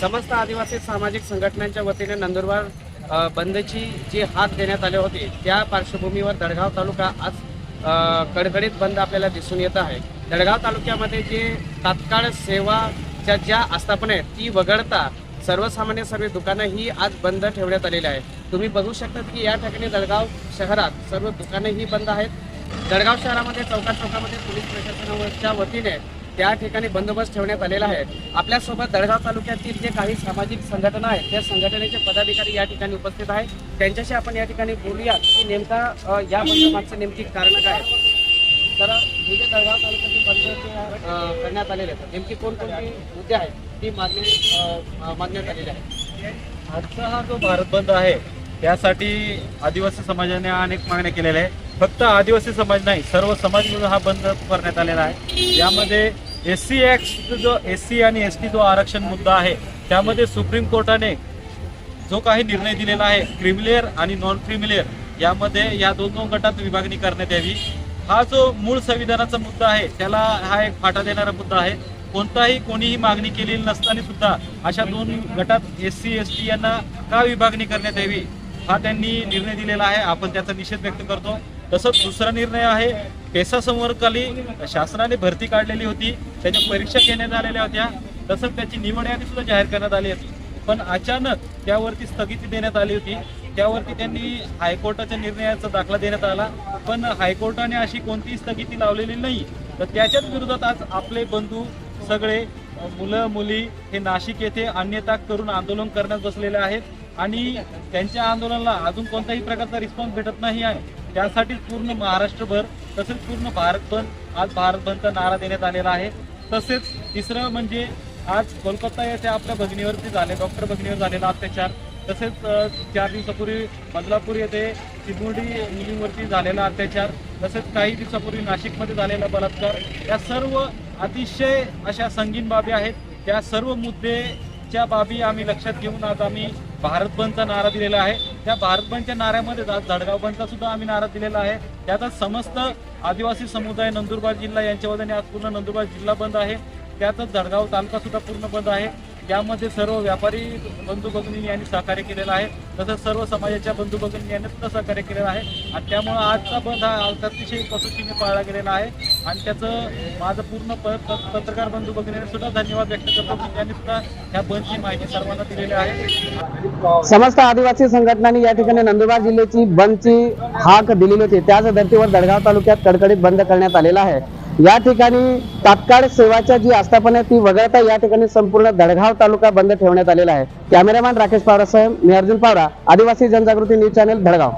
समस्त आदिवासी सामाजिक संघटनांच्या वतीने नंदुरबार बंदची जी हात देण्यात आले होते त्या पार्श्वभूमीवर दडगाव तालुका आज कडकडीत बंद आपल्याला दिसून येत आहे. दडगाव तालुक्यामध्ये जे तात्काळ सेवाच्या ज्या आस्थापना आहेत ती वगळता सर्वसामान्य सर्व दुकानं ही आज बंद ठेवण्यात आलेली आहे तुम्ही बघू शकता की या ठिकाणी दडगाव शहरात सर्व दुकानं ही बंद आहेत. दडगाव शहरामध्ये चौका चौकामध्ये पोलीस प्रशासनाच्या वतीने त्या ठिकाणी बंदोबस्त ठेवण्यात आलेला आहे. आपल्यासोबत दळगाव तालुक्यातील जे काही सामाजिक संघटना आहेत त्या संघटनेचे पदाधिकारी या ठिकाणी उपस्थित आहेत. त्यांच्याशी आपण या ठिकाणी बोलूया की नेमका या बंदोबस्तचं नेमकी कारण काय तर हे जे दळगाव तालुक्यातील बंद करण्यात आलेले आहेत नेमकी कोणकोणती मुद्दे आहेत ती मागणी मागण्यात आलेली आहे आजचा हा जो भारत बंद आहे त्यासाठी आदिवासी समाजाने अनेक मागण्या केलेल्या आहे फक्त आदिवासी समाज नाही सर्व समाज मिळून हा बंद करण्यात आलेला आहे. यामध्ये एस सी एक्स जो एस सी आणि एस टी जो आरक्षण मुद्दा आहे त्यामध्ये सुप्रीम कोर्टाने जो काही निर्णय दिलेला आहे क्रिमिलेअर आणि नॉन क्रिमिलेअर यामध्ये या दोन दोन गटात विभागणी करण्यात यावी. हा जो मूळ संविधानाचा मुद्दा आहे त्याला हा एक फाटा देणारा मुद्दा आहे. कोणताही कोणीही मागणी केलेली नसताना सुद्धा अशा दोन गटात एस सी एस टी यांना का विभागणी करण्यात यावी हा त्यांनी निर्णय दिलेला आहे. आपण त्याचा निषेध व्यक्त करतो. तसंच दुसरा निर्णय आहे पेसा समोरखाली शासनाने भरती काढलेली होती त्याच्या परीक्षा घेण्यात आलेल्या होत्या तसंच त्याची निवड यादी सुद्धा जाहीर करण्यात आली होती. पण अचानक त्यावरती स्थगिती देण्यात आली होती त्यावरती त्यांनी हायकोर्टाच्या निर्णयाचा दाखला देण्यात आला. पण हायकोर्टाने अशी कोणतीही स्थगिती लावलेली नाही. तर त्याच्याच विरोधात आज आपले बंधू सगळे मुलं मुली हे नाशिक येथे अन्यथा करून आंदोलन करण्यात बसलेले आहेत. आणि त्यांच्या आंदोलनाला अजून कोणत्याही प्रकारचा रिस्पॉन्स भेटत नाही आहे. त्यासाठीच पूर्ण महाराष्ट्रभर तसेच पूर्ण भारत बंद आज भारत बंदचा नारा देण्यात आलेला आहे. तसेच तिसरं म्हणजे आज कोलकाता येथे आपल्या भगिनीवरती झाले डॉक्टर भगिनीवर झालेला अत्याचार. तसेच चार दिवसापूर्वी बदलापूर येथे चिमुरडी मुलींवरती झालेला अत्याचार. तसेच काही दिवसापूर्वी नाशिकमध्ये झालेला बलात्कार. या सर्व अतिशय अशा संगीन बाबी आहेत. त्या सर्व मुद्देच्या बाबी आम्ही लक्षात घेऊन आज आम्ही भारत बंदचा नारा दिलेला आहे. त्या भारत बंदच्या नाऱ्यामध्ये आज जळगाव बंदचा सुद्धा आम्ही नारा दिलेला आहे. त्यातच समस्त आदिवासी समुदाय नंदुरबार जिल्हा यांच्या वतीने आज पूर्ण नंदुरबार जिल्हा बंद आहे. त्यातच जळगाव तालुका सुद्धा पूर्ण बंद आहे. त्यामध्ये सर्व व्यापारी बंधू भगिनी यांनी सहकार्य केलेलं आहे तसंच सर्व समाजाच्या बंधू भगिनी यांनी सुद्धा सहकार्य केलेलं आहे. आणि त्यामुळं आजचा बंद हा अतिशय कसोटीने पाळला गेलेला आहे. आणि त्याचं माझं पूर्ण प- पत्रकार बंधू भगिनीने सुद्धा धन्यवाद व्यक्त करतो. की त्यांनी सुद्धा ह्या बंदची माहिती सर्वांना दिलेली आहे. समस्त आदिवासी संघटनांनी या ठिकाणी नंदुरबार जिल्ह्याची बंदची हाक दिलेली होती. त्याच धर्तीवर दडगाव तालुक्यात कडकडीत बंद करण्यात आलेला आहे. या ठिकाणी तात्काळ सेवाच्या जी आस्थापना आहे ती वगळता या ठिकाणी संपूर्ण दडगाव तालुका बंद ठेवण्यात आलेला आहे. कॅमेरामॅन राकेश पावरासह मी अर्जुन पावरा आदिवासी जनजागृती न्यूज चॅनेल धडगाव